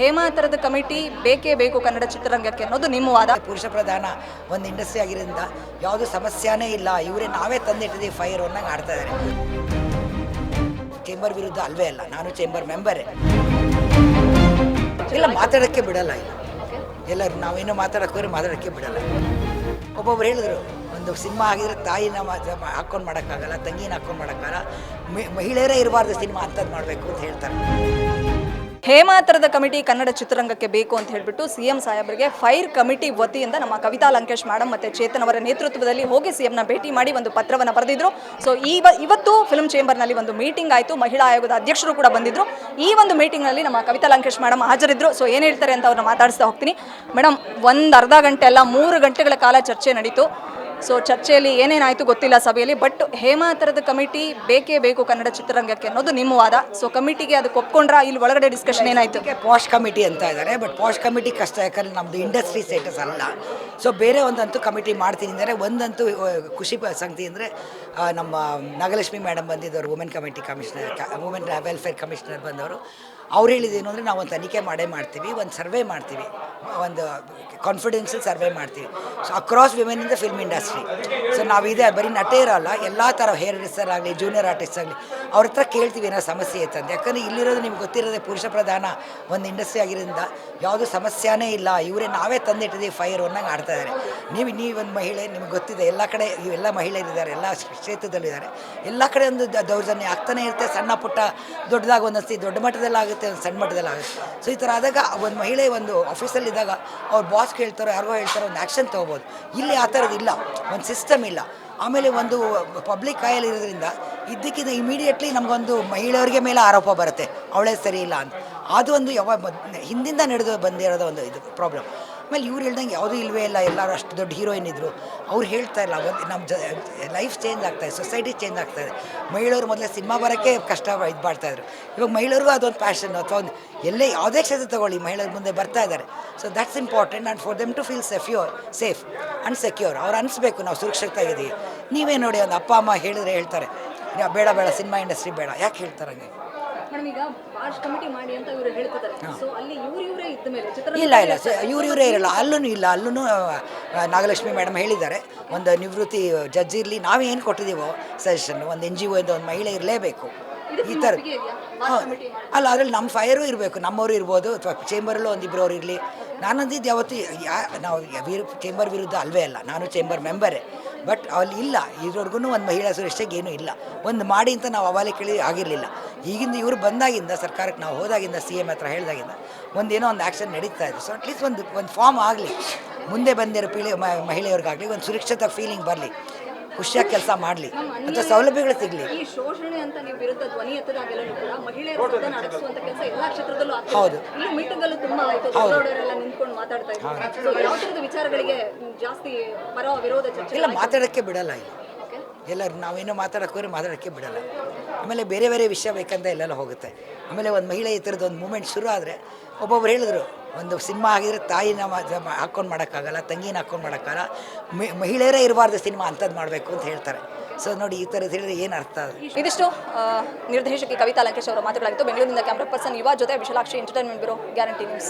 ಹೇಮಾ ಥರದ ಕಮಿಟಿ ಬೇಕೇ ಬೇಕು ಕನ್ನಡ ಚಿತ್ರರಂಗಕ್ಕೆ ಅನ್ನೋದು ನಿಮ್ಮ ವಾದ. ಪುರುಷ ಪ್ರಧಾನ ಒಂದು ಇಂಡಸ್ಟ್ರಿ ಆಗಿರೋದ್ರಿಂದ ಯಾವುದು ಸಮಸ್ಯೆನೇ ಇಲ್ಲ. ಇವರೇ ನಾವೇ ತಂದಿಟ್ಟಿದ್ದೀವಿ ಫೈರ್ ಅನ್ನಂಗೆ ಆಡ್ತಾ ಇದ್ದಾರೆ ಚೇಂಬರ್ ವಿರುದ್ಧ ಅಲ್ವೇ ಅಲ್ಲ, ನಾನು ಚೇಂಬರ್ ಮೆಂಬರೇ ಇಲ್ಲ ಮಾತಾಡೋಕ್ಕೆ ಬಿಡಲ್ಲ ಇಲ್ಲ ಎಲ್ಲರೂ ನಾವೇನು ಮಾತಾಡೋಕ್ಕೋರು ಮಾತಾಡೋಕ್ಕೆ ಬಿಡಲ್ಲ. ಒಬ್ಬೊಬ್ರು ಹೇಳಿದ್ರು, ಒಂದು ಸಿನಿಮಾ ಆಗಿದ್ರೆ ತಾಯಿನ ಹಾಕೊಂಡು ಮಾಡೋಕ್ಕಾಗಲ್ಲ, ತಂಗಿನ ಹಾಕ್ಕೊಂಡು ಮಾಡೋಕ್ಕಾಗಲ್ಲ. ಮಹಿಳೆಯರೇ ಇರಬಾರ್ದು ಸಿನಿಮಾ ಅಂಥದ್ದು ಮಾಡಬೇಕು ಅಂತ ಹೇಳ್ತಾರೆ. ಹೇಮಾ ಥರದ ಕಮಿಟಿ ಕನ್ನಡ ಚಿತ್ರರಂಗಕ್ಕೆ ಬೇಕು ಅಂತ ಹೇಳಿಬಿಟ್ಟು ಸಿ ಎಂ ಸಾಹೇಬರಿಗೆ ಫೈರ್ ಕಮಿಟಿ ವತಿಯಿಂದ ನಮ್ಮ ಕವಿತಾ ಲಂಕೇಶ್ ಮೇಡಮ್ ಮತ್ತು ಚೇತನ್ ಅವರ ನೇತೃತ್ವದಲ್ಲಿ ಹೋಗಿ ಸಿ ಎಂನ ಭೇಟಿ ಮಾಡಿ ಒಂದು ಪತ್ರವನ್ನು ಬರೆದಿದ್ರು. ಸೊ ಈವ ಇವತ್ತು ಫಿಲ್ಮ್ ಚೇಂಬರ್ನಲ್ಲಿ ಒಂದು ಮೀಟಿಂಗ್ ಆಯಿತು. ಮಹಿಳಾ ಆಯೋಗದ ಅಧ್ಯಕ್ಷರು ಕೂಡ ಬಂದಿದ್ರು. ಈ ಒಂದು ಮೀಟಿಂಗ್ನಲ್ಲಿ ನಮ್ಮ ಕವಿತಾ ಲಂಕೇಶ್ ಮೇಡಮ್ ಹಾಜರಿದ್ರು. ಸೊ ಏನು ಹೇಳ್ತಾರೆ ಅಂತ ಅವ್ರನ್ನ ಮಾತಾಡಿಸ್ತಾ ಹೋಗ್ತೀನಿ. ಮೇಡಮ್ ಒಂದು ಅರ್ಧ ಗಂಟೆ ಅಲ್ಲ, ಮೂರು ಗಂಟೆಗಳ ಕಾಲ ಚರ್ಚೆ ನಡೀತು. ಸೊ ಚರ್ಚೆಯಲ್ಲಿ ಏನೇನಾಯಿತು ಗೊತ್ತಿಲ್ಲ ಸಭೆಯಲ್ಲಿ ಬಟ್ ಹೇಮಾ ಥರದ ಕಮಿಟಿ ಬೇಕೇ ಬೇಕು ಕನ್ನಡ ಚಿತ್ರರಂಗಕ್ಕೆ ಅನ್ನೋದು ನಿಮ್ಮ ವಾದ. ಸೊ ಕಮಿಟಿಗೆ ಅದಕ್ಕೆ ಒಪ್ಕೊಂಡ್ರ? ಇಲ್ಲಿ ಒಳಗಡೆ ಡಿಸ್ಕಷನ್ ಏನಾಯಿತು? ಪಾಶ್ ಕಮಿಟಿ ಅಂತ ಇದ್ದಾರೆ ಬಟ್ ಪಾಶ್ ಕಮಿಟಿ ಕಷ್ಟ ಯಾಕಂದ್ರೆ ನಮ್ಮದು ಇಂಡಸ್ಟ್ರಿ ಸ್ಟೇಟಸ್ ಅಲ್ಲ. ಸೊ ಬೇರೆ ಒಂದಂತೂ ಕಮಿಟಿ ಮಾಡ್ತೀನಿ ಅಂದರೆ ಒಂದಂತೂ ಖುಷಿ ಸಂಗತಿ ಅಂದರೆ ನಮ್ಮ Nagalakshmi madam ಬಂದಿದ್ದವರು women committee commissioner women welfare commissioner ಬಂದವರು. ಅವ್ರು ಹೇಳಿದೇನು ಅಂದರೆ ನಾವು ಒಂದು ತನಿಖೆ ಮಾಡೇ ಮಾಡ್ತೀವಿ, ಒಂದು ಸರ್ವೆ ಮಾಡ್ತೀವಿ, ಒಂದು ಕಾನ್ಫಿಡೆನ್ಷಿಯಲ್ ಸರ್ವೆ ಮಾಡ್ತೀವಿ. So across women in the film industry so ನಾವು ಇದೆ, ಬರೀ ನಟೇ ಇರೋಲ್ಲ, ಎಲ್ಲ ಥರ ಹೇರ್ ಆಗಲಿ ಜೂನಿಯರ್ ಆರ್ಟಿಸ್ಟ್ ಆಗಲಿ, ಅವ್ರ ಹತ್ರ ಕೇಳ್ತೀವಿ ಏನೋ ಸಮಸ್ಯೆ ಇತ್ತಂತೆ ಯಾಕಂದರೆ ಇಲ್ಲಿರೋದು ನಿಮ್ಗೆ ಗೊತ್ತಿರೋದೇ ಪುರುಷ ಪ್ರಧಾನ ಒಂದು ಇಂಡಸ್ಟ್ರಿ ಆಗಿರೋದ್ರಿಂದ ಯಾವುದೂ ಸಮಸ್ಯೆನೇ ಇಲ್ಲ. ಇವರೇ ನಾವೇ ತಂದಿಟ್ಟಿದ್ದೀವಿ ಫೈರ್ ಅನ್ನಂಗೆ ಆಡ್ತಾ ಇದ್ದಾರೆ ನೀವು ನೀವೊಂದು ಮಹಿಳೆ, ನಿಮ್ಗೆ ಗೊತ್ತಿದೆ, ಎಲ್ಲ ಕಡೆ ಇವೆಲ್ಲ ಮಹಿಳೆಯರಿದ್ದಾರೆ, ಎಲ್ಲ ಕ್ಷೇತ್ರದಲ್ಲಿದ್ದಾರೆ. ಎಲ್ಲ ಕಡೆ ಒಂದು ದೌರ್ಜನ್ಯ ಆಗ್ತಾನೆ ಇರುತ್ತೆ. ಸಣ್ಣ ಪುಟ್ಟ, ದೊಡ್ಡದಾಗ ಒಂದಷ್ಟು ದೊಡ್ಡ ಮಟ್ಟದಲ್ಲಿ ಒಂದು ಸಣ್ಣ ಮಟ್ಟದಲ್ಲಿ ಆಗುತ್ತೆ. ಸೊ ಈ ಥರ ಆದಾಗ ಒಂದು ಮಹಿಳೆ ಒಂದು ಆಫೀಸಲ್ಲಿ ಇದ್ದಾಗ ಅವ್ರ ಬಾಸ್ ಕೇಳ್ತಾರೋ, ಯಾರಿಗೋ ಹೇಳ್ತಾರೋ ಒಂದು ಆ್ಯಕ್ಷನ್ ತೊಗೋಬೋದು. ಇಲ್ಲಿ ಆ ಥರದ್ದು ಇಲ್ಲ. ಒಂದು ಸಿಸ್ಟಮ್ ಇಲ್ಲ. ಆಮೇಲೆ ಒಂದು ಪಬ್ಲಿಕ್ ಕಾಯಲ್ಲಿ ಇರೋದ್ರಿಂದ ಇದ್ದಕ್ಕಿದ್ದ ಇಮಿಡಿಯೇಟ್ಲಿ ನಮಗೊಂದು ಮಹಿಳೆಯರಿಗೆ ಮೇಲೆ ಆರೋಪ ಬರುತ್ತೆ. ಅವಳೇ ಸರಿ ಇಲ್ಲ ಅಂತ. ಅದು ಒಂದು ಯಾವ ಹಿಂದಿಂದ ನಡೆದು ಬಂದಿರೋದು ಒಂದು ಇದು ಪ್ರಾಬ್ಲಮ್ ಆಮೇಲೆ ಇವ್ರು ಹೇಳ್ದಂಗೆ ಯಾವುದೂ ಇಲ್ವೇ ಇಲ್ಲ ಎಲ್ಲರೂ ಅಷ್ಟು ದೊಡ್ಡ ಹೀರೋಯಿನ್ ಇದ್ದರು ಅವ್ರು ಹೇಳ್ತಾ ಇಲ್ಲ ಒಂದು ನಮ್ಮ ಜ ಲೈಫ್ ಚೇಂಜ್ ಆಗ್ತಾಯಿದೆ ಸೊಸೈಟಿ ಚೇಂಜ್ ಆಗ್ತಾಯಿದೆ ಮಹಿಳೆಯರು ಮೊದಲೇ ಸಿನಿಮಾ ಬರೋಕ್ಕೆ ಕಷ್ಟ ಇದು ಮಾಡ್ತಾಯಿದ್ರು ಇವಾಗ ಮಹಿಳೆಯರಿಗೂ ಅದೊಂದು ಪ್ಯಾಷನ್ ಅಥವಾ ಒಂದು ಎಲ್ಲೇ ಯಾವುದೇ ಕ್ಷೇತ್ರ ತಗೊಳ್ಳಿ ಮಹಿಳೆಯರ ಮುಂದೆ ಬರ್ತಾ ಇದ್ದಾರೆ. So that's important and for them to feel secure safe and secure ಅವ್ರು ಅನಿಸ್ಬೇಕು ನಾವು ಸುರಕ್ಷಿತಾಗಿದ್ದೀವಿ ನೀವೇ ನೋಡಿ ಒಂದು ಅಪ್ಪ ಅಮ್ಮ ಹೇಳಿದ್ರೆ ಹೇಳ್ತಾರೆ "ಯಾ, ಬೇಡ ಬೇಡ ಸಿನಿಮಾ ಇಂಡಸ್ಟ್ರಿ ಬೇಡ. ಯಾಕೆ ಹೇಳ್ತಾರೆ ಹಂಗೆ? ಮೇಡಮ್ ಈಗ ಬಾಷ್ ಕಮಿಟಿ ಮಾಡಿ ಅಂತ ಇವರು ಹೇಳ್ತಿದ್ದಾರೆ ಸೊ ಅಲ್ಲಿ ಇವ್ರು ಇವರೇ ಇದ್ದ ಮೇಲೆ ಚಿತ್ರ ಇಲ್ಲ ಇಲ್ಲ. ಇವ್ರು ಇವರೇ ಇರಲ್ಲ. ಅಲ್ಲೂ ಇಲ್ಲ. ಅಲ್ಲೂ ನಾಗಲಕ್ಷ್ಮಿ ಮೇಡಮ್ ಹೇಳಿದ್ದಾರೆ. ಒಂದು ನಿವೃತ್ತಿ ಜಡ್ಜ್ ಇರಲಿ. ನಾವೇನು ಕೊಟ್ಟಿದ್ದೀವೋ ಸಜೆಷನ್? ಒಂದು ಎನ್ ಜಿ ಒ ಒಂದು ಮಹಿಳೆ ಇರಲೇಬೇಕು. ಈ ಥರ. ಅಲ್ಲ ಅದ್ರಲ್ಲಿ ನಮ್ಮ ಫೈರು ಇರಬೇಕು ನಮ್ಮವರು ಇರ್ಬೋದು ಅಥವಾ ಚೇಂಬರಲ್ಲೂ ಒಂದು ಇಬ್ಬರವ್ರು ಇರಲಿ. ನಾನಂದಿದ್ದು ಯಾವತ್ತು ಯಾ ನಾವು ವಿರು ಚೇಂಬರ್ ವಿರುದ್ಧ ಅಲ್ವೇ ಅಲ್ಲ. ನಾನು ಚೇಂಬರ್ ಮೆಂಬರೇ ಬಟ್ ಅಲ್ಲಿ ಇಲ್ಲ. ಇದ್ರವರೆಗೂ ಒಂದು ಮಹಿಳಾ ಸುರಕ್ಷೆಗೆ ಏನೂ ಇಲ್ಲ. ಒಂದು ಮಾಡಿ ಅಂತ ನಾವು ಅವಾಲೆ ಕೇಳಿ ಆಗಿರಲಿಲ್ಲ. ಈಗಿಂದ ಇವರು ಬಂದಾಗಿಂದ ಸರ್ಕಾರಕ್ಕೆ ನಾವು ಹೋದಾಗಿಂದ ಸಿ ಎಂ ಹತ್ರ ಹೇಳಿದಾಗಿಂದ ಒಂದೇನೋ ಒಂದು ಆ್ಯಕ್ಷನ್ ನಡೀತಾ ಇದೆ. ಸೊ ಅಟ್ಲೀಸ್ಟ್ ಒಂದು ಒಂದು ಫಾರ್ಮ್ ಆಗಲಿ. ಮುಂದೆ ಬಂದಿರೋ ಪೀಳಿ ಮಹಿಳೆಯವ್ರಿಗಾಗಲಿ ಒಂದು ಸುರಕ್ಷಿತ ಫೀಲಿಂಗ್ ಬರಲಿ. ಖುಷಿಯಾಗಿ ಕೆಲಸ ಮಾಡಲಿ. ಅಥವಾ ಸೌಲಭ್ಯಗಳು ಸಿಗಲಿ. ಈ ಶೋಷಣೆ ಅಂತ ನೀವು ವಿರುದ್ಧ ಧ್ವನಿ ಎತ್ತದಾಗೆಲ್ಲೂ ಕೂಡ ಮಹಿಳೆಯರ ಸದನ ನಡೆಸುವಂತ ಕೆಲಸ ಎಲ್ಲಾ ಕ್ಷೇತ್ರದಲ್ಲೂ ಆಗ್ತಿದೆ. ಹೌದು. ಈ ಮೀಟಿಂಗ್ ಅಲ್ಲೂ ತುಂಬಾ ಆಯ್ತು ದೊಡ್ಡವರೆಲ್ಲ ನಿಂತ್ಕೊಂಡು ಮಾತಾಡ್ತಾ ಇದ್ದಾರೆ ಯಾವ ತರದ ವಿಚಾರಗಳಿಗೆ ಜಾಸ್ತಿ ಪರ ವಿರೋಧ ಚರ್ಚೆ ಇಲ್ಲ ಮಾತಾಡೋಕ್ಕೆ ಬಿಡಲ್ಲ ಇಲ್ಲಿ. ಎಲ್ಲರೂ ನಾವೇನು ಮಾತಾಡೋಕೆ ಮಾತಾಡೋಕ್ಕೆ ಬಿಡಲ್ಲ. ಆಮೇಲೆ ಬೇರೆ ಬೇರೆ ವಿಷಯ ಬೇಕಂತ ಎಲ್ಲೆಲ್ಲ ಹೋಗುತ್ತೆ. ಆಮೇಲೆ ಒಂದು ಮಹಿಳೆ ಈ ಥರದ್ದು ಒಂದು ಮೂಮೆಂಟ್ ಶುರು ಆದರೆ ಒಬ್ಬೊಬ್ರು ಹೇಳಿದ್ರು, ಒಂದು ಸಿನಿಮಾ ಆಗಿದ್ರೆ ತಾಯಿನ ಹಾಕ್ಕೊಂಡು ಮಾಡೋಕ್ಕಾಗಲ್ಲ, ತಂಗಿನ ಹಾಕ್ಕೊಂಡು ಮಾಡೋಕ್ಕಾಗಲ್ಲ ಮಹಿಳೆಯರೇ ಇರಬಾರ್ದು ಸಿನಿಮಾ ಅಂಥದ್ದು ಮಾಡಬೇಕು ಅಂತ ಹೇಳ್ತಾರೆ. ಸೊ ನೋಡಿ, ಈ ಥರದ್ದು ಹೇಳಿದ್ರೆ ಏನು ಅರ್ಥ ಅದು ಇದಿಷ್ಟು ನಿರ್ದೇಶಕಿ ಕವಿತಾ ಲಂಕೇಶ್ ಅವರು ಮಾತುಗಳಾಗಿತ್ತು. ಬೆಂಗಳೂರಿನಿಂದ ಕ್ಯಾಮ್ರಾ ಪರ್ಸನ್ ಯುವ ಜೊತೆ Vishalakshi entertainment bureau guarantee news